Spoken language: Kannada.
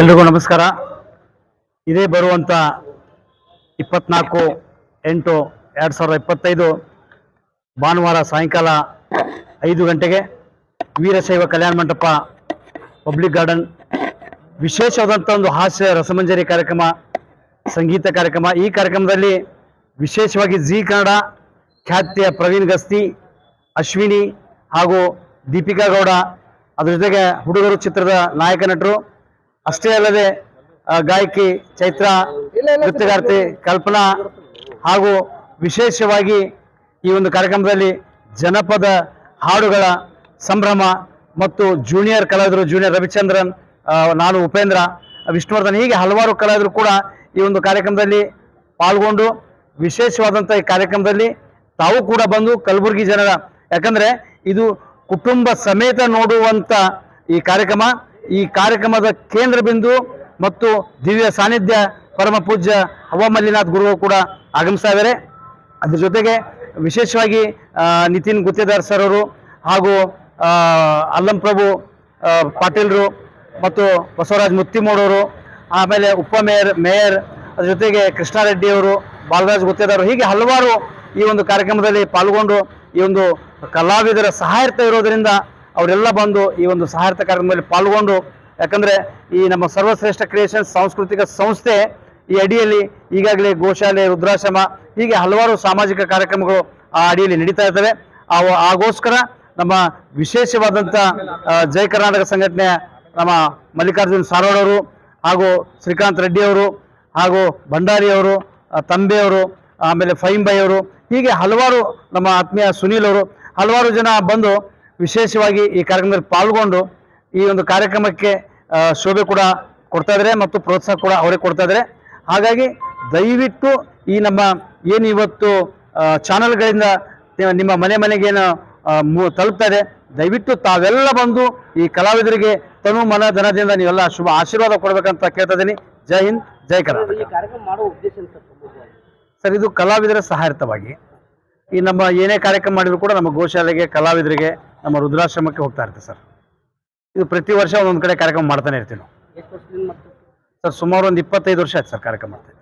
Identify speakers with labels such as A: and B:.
A: ಎಲ್ರಿಗೂ ನಮಸ್ಕಾರ. ಇದೇ ಬರುವಂಥ ಇಪ್ಪತ್ನಾಲ್ಕು, ಎಂಟು, ಎರಡು ಸಾವಿರದ ಇಪ್ಪತ್ತೈದು ಭಾನುವಾರ ಸಾಯಂಕಾಲ ಐದು ಗಂಟೆಗೆ ವೀರಶೈವ ಕಲ್ಯಾಣ ಮಂಟಪ ಪಬ್ಲಿಕ್ ಗಾರ್ಡನ್. ವಿಶೇಷವಾದಂಥ ಒಂದು ಹಾಸ್ಯ ರಸಮಂಜರಿ ಕಾರ್ಯಕ್ರಮ, ಸಂಗೀತ ಕಾರ್ಯಕ್ರಮ. ಈ ಕಾರ್ಯಕ್ರಮದಲ್ಲಿ ವಿಶೇಷವಾಗಿ ಜಿ ಕನ್ನಡ ಖ್ಯಾತಿಯ ಪ್ರವೀಣ್ ಗಸ್ತಿ, ಅಶ್ವಿನಿ ಹಾಗೂ ದೀಪಿಕಾ ಗೌಡ. ಅದರ ಜೊತೆಗೆ ಹುಡುಗರು ಚಿತ್ರದ ನಾಯಕ ನಟರು ಅಷ್ಟೇ ಅಲ್ಲದೆ ಗಾಯಕಿ ಚೈತ್ರ ನೃತ್ಯಗಾರ್ತಿ ಕಲ್ಪನಾ ಹಾಗೂ ವಿಶೇಷವಾಗಿ ಈ ಒಂದು ಕಾರ್ಯಕ್ರಮದಲ್ಲಿ ಜನಪದ ಹಾಡುಗಳ ಸಂಭ್ರಮ ಮತ್ತು ಜೂನಿಯರ್ ಕಲಾವಿದರು ಜೂನಿಯರ್ ರವಿಚಂದ್ರನ್ ನಾನು ಉಪೇಂದ್ರ ವಿಷ್ಣುವರ್ಧನ್ ಹೀಗೆ ಹಲವಾರು ಕಲಾವಿದರು ಕೂಡ ಈ ಒಂದು ಕಾರ್ಯಕ್ರಮದಲ್ಲಿ ಪಾಲ್ಗೊಂಡು ವಿಶೇಷವಾದಂಥ ಈ ಕಾರ್ಯಕ್ರಮದಲ್ಲಿ ತಾವು ಕೂಡ ಬಂದು ಕಲಬುರಗಿ ಜನರ ಯಾಕಂದ್ರೆ ಇದು ಕುಟುಂಬ ಸಮೇತ ನೋಡುವಂತ ಈ ಕಾರ್ಯಕ್ರಮ. ಈ ಕಾರ್ಯಕ್ರಮದ ಕೇಂದ್ರ ಬಿಂದು ಮತ್ತು ದಿವ್ಯ ಸಾನ್ನಿಧ್ಯ, ಪರಮ ಪೂಜ್ಯ ಹವಾಮಲ್ಲಿನಾಥ್ ಗುರುಗಳು ಕೂಡ ಆಗಮಿಸ್ತಾ ಇದ್ದಾರೆ ಅದ್ರ ಜೊತೆಗೆ ವಿಶೇಷವಾಗಿ ನಿತಿನ್ ಗುತ್ತೇದಾರ್ ಸರ್ ಅವರು ಹಾಗೂ ಅಲ್ಲಂ ಪ್ರಭು ಪಾಟೀಲ್ರು ಮತ್ತು ಬಸವರಾಜ್ ಮುತ್ತಿಮೋಡವರು ಆಮೇಲೆ ಉಪಮೇಯರ್ ಮೇಯರ್ ಅದ್ರ ಜೊತೆಗೆ ಕೃಷ್ಣಾರೆಡ್ಡಿ ಅವರು, ಬಾಲರಾಜ್ ಗುತ್ತೇದಾರ್ ಹೀಗೆ ಹಲವಾರು ಈ ಒಂದು ಕಾರ್ಯಕ್ರಮದಲ್ಲಿ ಪಾಲ್ಗೊಂಡು ಈ ಒಂದು ಕಲಾವಿದರ ಸಹಾಯತ ಇರೋದರಿಂದ ಅವರೆಲ್ಲ ಬಂದು ಈ ಒಂದು ಸಹಾಯತ ಕಾರ್ಯಕ್ರಮದಲ್ಲಿ ಪಾಲ್ಗೊಂಡು, ಯಾಕಂದ್ರೆ ಈ ನಮ್ಮ ಸರ್ವಶ್ರೇಷ್ಠ ಕ್ರಿಯೇಷನ್ ಸಾಂಸ್ಕೃತಿಕ ಸಂಸ್ಥೆ ಈ ಅಡಿಯಲ್ಲಿ ಈಗಾಗಲೇ ಗೋಶಾಲೆ, ರುದ್ರಾಶ್ರಮ, ಹೀಗೆ ಹಲವಾರು ಸಾಮಾಜಿಕ ಕಾರ್ಯಕ್ರಮಗಳು ಆ ಅಡಿಯಲ್ಲಿ ನಡೀತಾ ಇರ್ತವೆ. ಆಗೋಸ್ಕರ ನಮ್ಮ ವಿಶೇಷವಾದಂಥ ಜಯ ಕರ್ನಾಟಕ ಸಂಘಟನೆಯ ನಮ್ಮ ಮಲ್ಲಿಕಾರ್ಜುನ್ ಸಾರೋಡವರು ಹಾಗೂ ಶ್ರೀಕಾಂತ್ ರೆಡ್ಡಿ ಅವರು ಹಾಗೂ ಭಂಡಾರಿಯವರು ಅವರು ತಂಬೆ ಅವರು, ಆಮೇಲೆ ಫೈಂಬೈ ಅವರು, ಹೀಗೆ ಹಲವಾರು ನಮ್ಮ ಆತ್ಮೀಯ ಸುನೀಲ್ ಅವರು ಹಲವಾರು ಜನ ಬಂದು ವಿಶೇಷವಾಗಿ ಈ ಕಾರ್ಯಕ್ರಮದಲ್ಲಿ ಪಾಲ್ಗೊಂಡು ಈ ಒಂದು ಕಾರ್ಯಕ್ರಮಕ್ಕೆ ಶೋಭೆ ಕೂಡ ಕೊಡ್ತಾ ಇದ್ದಾರೆ ಮತ್ತು ಪ್ರೋತ್ಸಾಹ ಕೂಡ ಅವರೇ ಕೊಡ್ತಾ ಇದ್ದಾರೆ ಹಾಗಾಗಿ ದಯವಿಟ್ಟು ಈ ನಮ್ಮ ಏನು ಇವತ್ತು ಚಾನಲ್ಗಳಿಂದ ನಿಮ್ಮ ಮನೆ ಮನೆಗೇನು ತಲುಪ್ತಾ ಇದೆ ದಯವಿಟ್ಟು ತಾವೆಲ್ಲ ಬಂದು ಈ ಕಲಾವಿದರಿಗೆ ತನು ಮನ ಧನದಿಂದ ನೀವೆಲ್ಲ ಶುಭ ಆಶೀರ್ವಾದ ಕೊಡಬೇಕಂತ ಕೇಳ್ತಾ ಇದ್ದೀನಿ. ಜೈ ಹಿಂದ್ ಜೈ ಕರ್ನಾಟಕ.
B: ಸರ್
A: ಇದು ಕಲಾವಿದರ ಸಹಾಯರ್ಥವಾಗಿ ಈ ನಮ್ಮ ಏನೇ ಕಾರ್ಯಕ್ರಮ ಮಾಡಿದ್ರು ಕೂಡ ನಮ್ಮ ಗೋಶಾಲೆಗೆ ಕಲಾವಿದರಿಗೆ ನಮ್ಮ ರುದ್ರಾಶ್ರಮಕ್ಕೆ ಹೋಗ್ತಾ ಇರ್ತೀವಿ ಸರ್. ಇದು ಪ್ರತಿ ವರ್ಷ ಒಂದೊಂದು ಕಡೆ ಕಾರ್ಯಕ್ರಮ ಮಾಡ್ತಾನೆ ಇರ್ತೀವಿ ನಾವು. ಸರ್ ಸುಮಾರು ಒಂದು ಇಪ್ಪತ್ತೈದು ವರ್ಷ ಆಯ್ತು ಸರ್ ಕಾರ್ಯಕ್ರಮ ಮಾಡ್ತೀವಿ